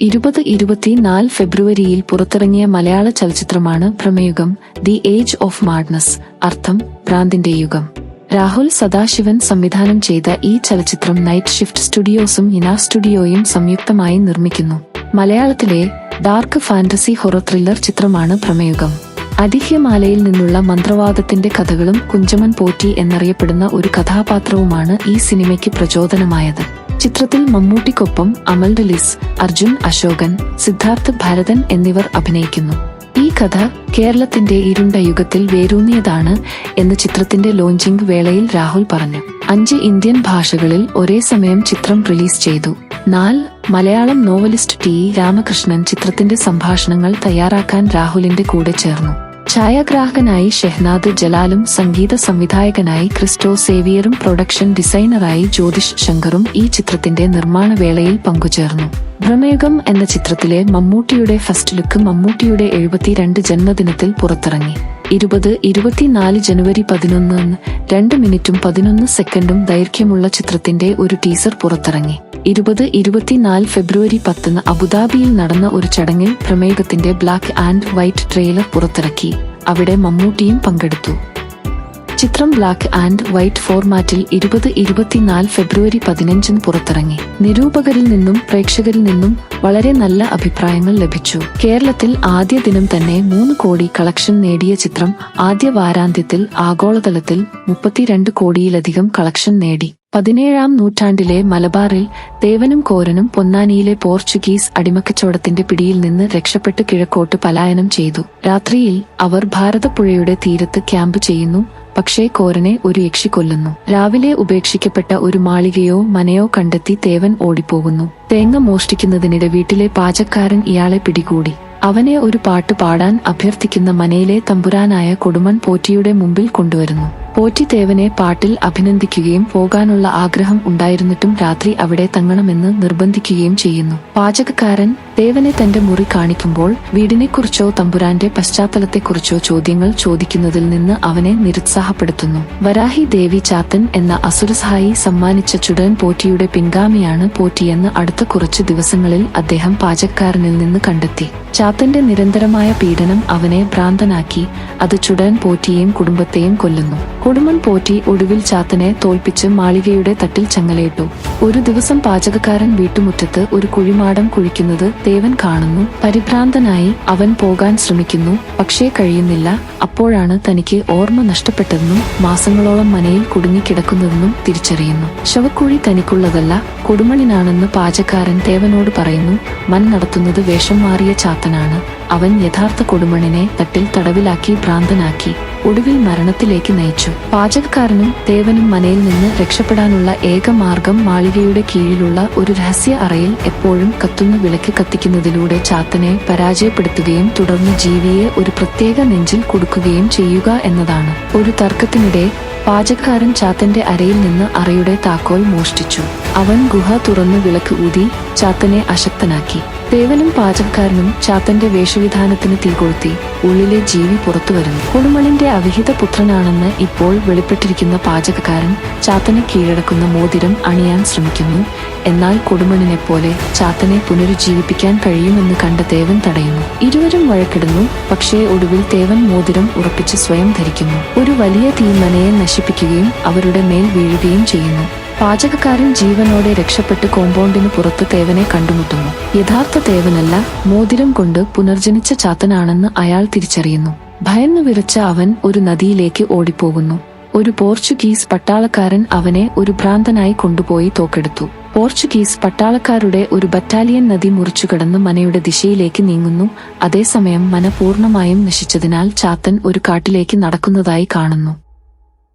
ഇരുപത് ഇരുപത്തിനാല് ഫെബ്രുവരിയിൽ പുറത്തിറങ്ങിയ മലയാള ചലച്ചിത്രമാണ് Bramayugam the age of madness അർത്ഥം ഭ്രാന്തിന്റെ യുഗം. രാഹുൽ സദാശിവൻ സംവിധാനം ചെയ്ത ഈ ചലച്ചിത്രം നൈറ്റ് ഷിഫ്റ്റ് സ്റ്റുഡിയോസും ഇനാ സ്റ്റുഡിയോയും സംയുക്തമായി നിർമ്മിക്കുന്നു. മലയാളത്തിലെ ഡാർക്ക് ഫാന്റസി ഹൊറർ ത്രില്ലർ ചിത്രമാണ് പ്രമേയുഗം. അടിഹ്യമാലയിൽ നിന്നുള്ള മന്ത്രവാദത്തിന്റെ കഥകളും കുഞ്ചമൻ പോറ്റി എന്നറിയപ്പെടുന്ന ഒരു കഥാപാത്രവുമാണ് ഈ സിനിമയ്ക്ക് പ്രചോദനമായത്. ചിത്രത്തിൽ മമ്മൂട്ടിക്കൊപ്പം അമൽ ലിസ് അർജുൻ അശോകൻ സിദ്ധാർത്ഥ് ഭരതൻ എന്നിവർ അഭിനയിക്കുന്നു. ഈ കഥ കേരളത്തിന്റെ ഇരുണ്ട യുഗത്തിൽ വേരൂന്നിയതാണ് എന്ന് ചിത്രത്തിന്റെ ലോഞ്ചിംഗ് വേളയിൽ രാഹുൽ പറഞ്ഞു. അഞ്ച് ഇന്ത്യൻ ഭാഷകളിൽ ഒരേ സമയം ചിത്രം റിലീസ് ചെയ്തു. നാല് മലയാളം നോവലിസ്റ്റ് ടി. രാമകൃഷ്ണൻ ചിത്രത്തിന്റെ സംഭാഷണങ്ങൾ തയ്യാറാക്കാൻ രാഹുലിന്റെ കൂടെ ചേർന്നു. ഛായാഗ്രാഹകനായി ഷെഹ്നാദ് ജലാലും സംഗീത സംവിധായകനായി ക്രിസ്റ്റോ സേവിയറും പ്രൊഡക്ഷൻ ഡിസൈനറായി ജ്യോതിഷ് ശങ്കറും ഈ ചിത്രത്തിന്റെ നിർമ്മാണ വേളയിൽ പങ്കുചേർന്നു. ഭ്രമയുഗം എന്ന ചിത്രത്തിലെ മമ്മൂട്ടിയുടെ ഫസ്റ്റ് ലുക്ക് മമ്മൂട്ടിയുടെ എഴുപത്തിരണ്ട് ജന്മദിനത്തിൽ പുറത്തിറങ്ങി. ഇരുപത് ഇരുപത്തിനാല് ജനുവരി പതിനൊന്ന് രണ്ട് മിനിറ്റും പതിനൊന്ന് സെക്കൻഡും ദൈർഘ്യമുള്ള ചിത്രത്തിന്റെ ഒരു ടീസർ പുറത്തിറങ്ങി. ഇരുപത് ഇരുപത്തിനാല് ഫെബ്രുവരി പത്തിന് അബുദാബിയിൽ നടന്ന ഒരു ചടങ്ങിൽ പ്രമേഹത്തിന്റെ ബ്ലാക്ക് ആൻഡ് വൈറ്റ് ട്രെയിലർ പുറത്തിറക്കി. അവിടെ മമ്മൂട്ടിയും പങ്കെടുത്തു. ചിത്രം ബ്ലാക്ക് ആൻഡ് വൈറ്റ് ഫോർമാറ്റിൽ ഇരുപത് ഇരുപത്തിനാല് ഫെബ്രുവരി പതിനഞ്ചിന് പുറത്തിറങ്ങി. നിരൂപകരിൽ നിന്നും പ്രേക്ഷകരിൽ നിന്നും വളരെ നല്ല അഭിപ്രായങ്ങൾ ലഭിച്ചു. കേരളത്തിൽ ആദ്യ ദിനം തന്നെ മൂന്ന് കോടി കളക്ഷൻ നേടിയ ചിത്രം ആദ്യ വാരാന്ത്യത്തിൽ ആഗോളതലത്തിൽ മുപ്പത്തിരണ്ട് കോടിയിലധികം കളക്ഷൻ നേടി. പതിനേഴാം നൂറ്റാണ്ടിലെ മലബാറിൽ തേവനും കോരനും പൊന്നാനിയിലെ പോർച്ചുഗീസ് അടിമക്കച്ചവടത്തിന്റെ പിടിയിൽ നിന്ന് രക്ഷപ്പെട്ട് കിഴക്കോട്ട് പലായനം ചെയ്തു. രാത്രിയിൽ അവർ ഭാരതപ്പുഴയുടെ തീരത്ത് ക്യാമ്പ് ചെയ്യുന്നു പക്ഷേ കോരനെ ഒരു യക്ഷി കൊല്ലുന്നു. രാവിലെ ഉപേക്ഷിക്കപ്പെട്ട ഒരു മാളികയോ മനയോ കണ്ടെത്തി തേവൻ ഓടിപ്പോകുന്നു. തേങ്ങ മോഷ്ടിക്കുന്നതിനിടെ വീട്ടിലെ പാചക്കാരൻ ഇയാളെ പിടികൂടി. അവനെ ഒരു പാട്ട് പാടാൻ അഭ്യർത്ഥിക്കുന്ന മനയിലെ തമ്പുരാനായ കൊടുമൺ പോറ്റിയുടെ മുമ്പിൽ കൊണ്ടുവരുന്നു. പോറ്റി തേവനെ പാട്ടിൽ അഭിനന്ദിക്കുകയും പോകാനുള്ള ആഗ്രഹം ഉണ്ടായിരുന്നിട്ടും രാത്രി അവിടെ തങ്ങണമെന്ന് നിർബന്ധിക്കുകയും ചെയ്യുന്നു. പാചകക്കാരൻ ദേവനെ തന്റെ മുറി കാണിക്കുമ്പോൾ വീടിനെക്കുറിച്ചോ തമ്പുരാന്റെ പശ്ചാത്തലത്തെക്കുറിച്ചോ ചോദ്യങ്ങൾ ചോദിക്കുന്നതിൽ നിന്ന് അവനെ നിരുത്സാഹപ്പെടുത്തുന്നു. വരാഹി ദേവി ചാത്തൻ എന്ന അസുരസഹായി സമ്മാനിച്ച ചുടൻ പോറ്റിയുടെ പിൻഗാമിയാണ് പോറ്റിയെന്ന് അടുത്ത കുറച്ച് ദിവസങ്ങളിൽ അദ്ദേഹം പാചകക്കാരനിൽ നിന്ന് കണ്ടെത്തി. ചാത്തന്റെ നിരന്തരമായ പീഡനം അവനെ ഭ്രാന്തനാക്കി അത് ചുടൻ പോറ്റിയെയും കുടുംബത്തെയും കൊല്ലുന്നു. കൊടുമൺ പോറ്റി ഒടുവിൽ ചാത്തനെ തോൽപ്പിച്ച് മാളികയുടെ തട്ടിൽ ചങ്ങലയിട്ടു. ഒരു ദിവസം പാചകക്കാരൻ വീട്ടുമുറ്റത്ത് ഒരു കുഴിമാടം കുഴിക്കുന്നത് ദേവൻ കാണുന്നു. പരിഭ്രാന്തനായി അവൻ പോകാൻ ശ്രമിക്കുന്നു. പക്ഷേ കഴിയുന്നില്ല. അപ്പോഴാണ് തനിക്ക് ഓർമ്മ നഷ്ടപ്പെട്ടതെന്നും മാസങ്ങളോളം മനയിൽ കുടുങ്ങിക്കിടക്കുന്നതെന്നും തിരിച്ചറിയുന്നു. ശവക്കുഴി തനിക്കുള്ളതല്ല കൊടുമണിനാണെന്ന് പാചകക്കാരൻ ദേവനോട് പറയുന്നു. മൻ നടത്തുന്നത് വേഷം മാറിയ ചാത്തനാണ്. അവൻ യഥാർത്ഥ കൊടുമണിനെ തട്ടിൽ തടവിലാക്കി ഭ്രാന്തനാക്കി. ഒടുവിൽ മരണത്തിലേക്ക് നയിച്ചു. പാചകക്കാരനും ദേവനും മനയിൽ നിന്ന് രക്ഷപ്പെടാനുള്ള ഏക മാർഗം മാളികയുടെ കീഴിലുള്ള ഒരു രഹസ്യ അറയിൽ എപ്പോഴും കത്തുന്ന വിളക്ക് കത്തിക്കുന്നതിലൂടെ ചാത്തനെ പരാജയപ്പെടുത്തുകയും തുടർന്ന് ജീവിയെ ഒരു പ്രത്യേക നെഞ്ചിൽ കൊടുക്കുകയും ചെയ്യുക എന്നതാണ്. ഒരു തർക്കത്തിനിടെ പാചകക്കാരൻ ചാത്തന്റെ അരയിൽ നിന്ന് അറയുടെ താക്കോൽ മോഷ്ടിച്ചു. അവൻ ഗുഹ തുറന്ന് വിളക്ക് ഊതി ചാത്തനെ അശക്തനാക്കി. ദേവനും പാചകക്കാരനും ചാത്തന്റെ വേഷവിധാനത്തിന് തീകൊളുത്തി ഉള്ളിലെ ജീവി പുറത്തു വരുന്നു. കൊടുമണിന്റെ അവിഹിത പുത്രനാണെന്ന് ഇപ്പോൾ വെളിപ്പെട്ടിരിക്കുന്ന പാചകക്കാരൻ ചാത്തനെ കീഴടക്കുന്ന മോതിരം അണിയാൻ ശ്രമിക്കുന്നു. എന്നാൽ കൊടുമണിനെ പോലെ ചാത്തനെ പുനരുജ്ജീവിപ്പിക്കാൻ കഴിയുമെന്ന് കണ്ട ദേവൻ തടയുന്നു. ഇരുവരും വഴക്കിടുന്നു. പക്ഷേ ഒടുവിൽ ദേവൻ മോതിരം ഉറപ്പിച്ച് സ്വയം ധരിക്കുന്നു. ഒരു വലിയ തീമനയെ നശിപ്പിക്കുകയും അവരുടെ മേൽ വീഴുകയും ചെയ്യുന്നു. പാചകക്കാരൻ ജീവനോടെ രക്ഷപ്പെട്ട് കോമ്പൗണ്ടിന് പുറത്ത് തേവനെ കണ്ടുമുട്ടുന്നു. യഥാർത്ഥ തേവനല്ല മോതിരം കൊണ്ട് പുനർജനിച്ച ചാത്തനാണെന്ന് അയാൾ തിരിച്ചറിയുന്നു. ഭയന്നു വിറച്ച അവൻ ഒരു നദിയിലേക്ക് ഓടിപ്പോകുന്നു. ഒരു പോർച്ചുഗീസ് പട്ടാളക്കാരൻ അവനെ ഒരു ഭ്രാന്തനായി കൊണ്ടുപോയി തോക്കെടുത്തു. പോർച്ചുഗീസ് പട്ടാളക്കാരുടെ ഒരു ബറ്റാലിയൻ നദി മുറിച്ചുകടന്ന് മനയുടെ ദിശയിലേക്ക് നീങ്ങുന്നു. അതേസമയം മന പൂർണമായും നശിച്ചതിനാൽ ചാത്തൻ ഒരു കാട്ടിലേക്ക് നടക്കുന്നതായി കാണുന്നു.